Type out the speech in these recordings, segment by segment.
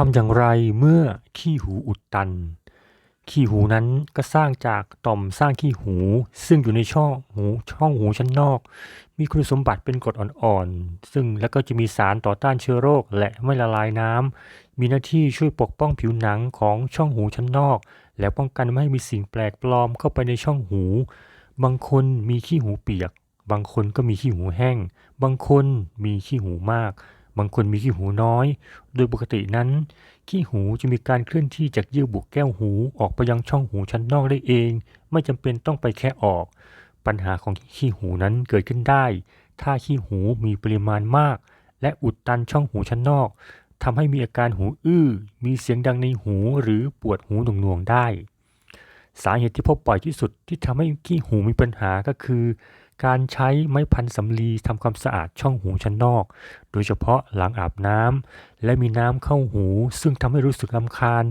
ทำอย่างไรเมื่อขี้หูอุดตัน ขี้หูนั้นก็สร้างจากต่อมสร้างขี้หู ซึ่งอยู่ในช่องหูช่องหูชั้นนอก มีคุณสมบัติเป็นกรดอ่อนๆ ซึ่งแล้วก็จะมีสารต่อต้านเชื้อโรคและไม่ละลายน้ำ มีหน้าที่ช่วยปกป้องผิวหนังของช่องหูชั้นนอก และป้องกันไม่ให้มีสิ่งแปลกปลอมเข้าไปในช่องหู บางคนมีขี้หูเปียก บางคนก็มีขี้หูแห้ง บางคนมีขี้หูมาก บางคนมีขี้หูน้อย โดยปกตินั้น ขี้หูจะมีการเคลื่อนที่จากเยื่อบุแก้วหูออกไปยังช่องหูชั้นนอกได้เอง ไม่จำเป็นต้องไปแค่ออก ปัญหาของขี้หูนั้นเกิดขึ้นได้ ถ้าขี้หูมีปริมาณมาก และอุดตันช่องหูชั้นนอกทำให้มีอาการหูอื้อ มีเสียงดังในหูหรือปวดหูหน่วงๆได้ สาเหตุที่พบบ่อยที่สุดที่ทำให้ขี้หูมีปัญหาก็คือ การใช้ไม้พันสำลีทำความสะอาดช่องหูชั้นนอก โดยเฉพาะหลังอาบน้ำและมีน้ำเข้าหู ซึ่งทำให้รู้สึกรำคาญ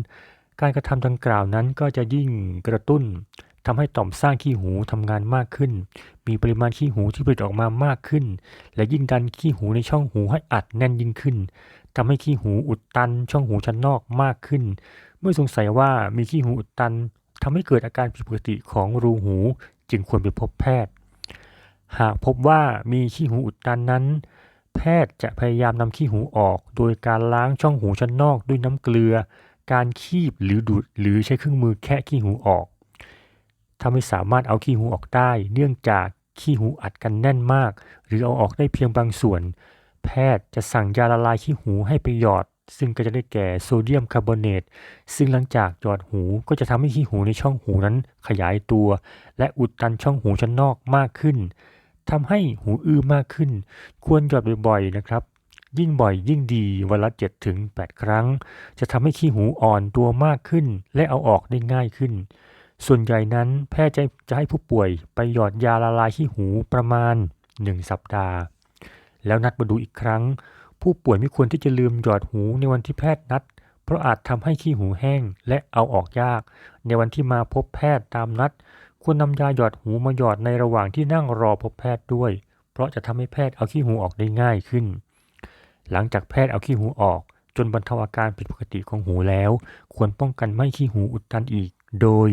การกระทำดังกล่าวนั้นก็จะยิ่งกระตุ้นทำให้ต่อมสร้างขี้หูทำงานมากขึ้น มีปริมาณขี้หูที่ผลิตออกมามากขึ้น และยิ่งดันขี้หูในช่องหูให้อัดแน่นยิ่งขึ้นทำให้ขี้หูอุดตันช่องหูชั้นนอกมากขึ้น เมื่อสงสัยว่ามีขี้หูอุดตันทำให้เกิดอาการผิดปกติของรูหู จึงควรไปพบแพทย์ หากพบว่ามีขี้หูอุดตันนั้น แพทย์จะพยายามนำขี้หูออก โดยการล้างช่องหูชั้นนอกด้วยน้ำเกลือ การคีบหรือดูดหรือใช้เครื่องมือแคะขี้หูออกถ้าไม่สามารถเอาขี้หูออกได้ เนื่องจากขี้หูอัดกันแน่นมาก หรือเอาออกได้เพียงบางส่วน แพทย์จะสั่งยาละลายขี้หูให้ไปหยอด ซึ่งก็จะได้แก่โซเดียมคาร์บอเนต ซึ่งหลังจากหยอดหูก็จะทำให้ขี้หูในช่องหูนั้นขยายตัว และอุดตันช่องหูชั้นนอกมากขึ้น ทำให้หูอื้อมากขึ้น ควรหยอดบ่อยๆนะครับ ยิ่งบ่อยยิ่งดีวันละ7ถึง8ครั้ง จะทำให้ขี้หูอ่อนตัวมากขึ้น และเอาออกได้ง่ายขึ้น ส่วนใหญ่นั้นแพทย์จะจะให้ผู้ป่วยไปหยอดยาละลายขี้หูประมาณ 1 สัปดาห์ แล้วนัดมาดูอีกครั้ง ผู้ป่วยไม่ควรที่จะลืมหยอดหูในวันที่แพทย์นัดเพราะอาจทำให้ขี้หูแห้งและเอาออกยาก ในวันที่มาพบแพทย์ตามนัด ควรนำยาหยอดหูมาหยอดในระหว่างที่นั่งรอพบแพทย์ด้วย เพราะจะทำให้แพทย์เอาขี้หูออกได้ง่ายขึ้น หลังจากแพทย์เอาขี้หูออก จนบรรเทาอาการผิดปกติของหูแล้ว ควรป้องกันไม่ขี้หูอุดตันอีก โดย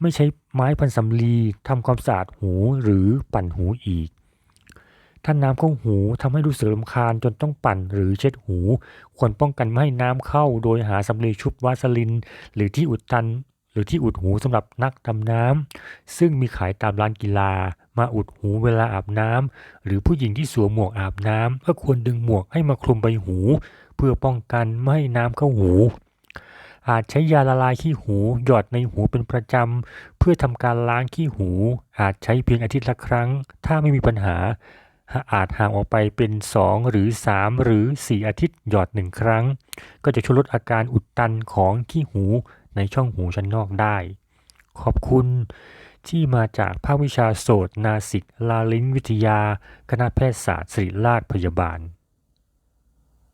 ไม่ใช้ไม้พันสำลีทำความสะอาดหูหรือปั่นหูอีกถ้าน้ำเข้าหูทำให้รู้สึกรำคาญจนต้องปั่นหรือเช็ดหู ควรป้องกันไม่ให้น้ำเข้า โดยหาสำลีชุบวาสลิน หรือที่อุดตัน รือที่อุดหูสำหรับนักดำน้ำซึ่งมีขายตามร้านกีฬา มาอุดหูเวลาอาบน้ำหรือผู้หญิงที่สวมหมวกอาบน้ำก็ควรดึงหมวกให้มาคลุมใบหู เพื่อป้องกันไม่ให้น้ำเข้าหู อาจใช้ยาละลายขี้หูหยอดในหูเป็นประจำเพื่อทำการล้างขี้หู อาจใช้เพียงอาทิตย์ละครั้ง ถ้าไม่มีปัญหาอาจห่างออกไปเป็น 2 หรือ 3 หรือ 4 อาทิตย์หยอด1ครั้ง ก็จะช่วยลดอาการอุดตันของขี้หู ในช่องหูชั้นนอกได้ ขอบคุณที่มาจากภาควิชาโสตนาสิกลาลิงวิทยา คณะแพทยศาสตร์ศิริราชพยาบาล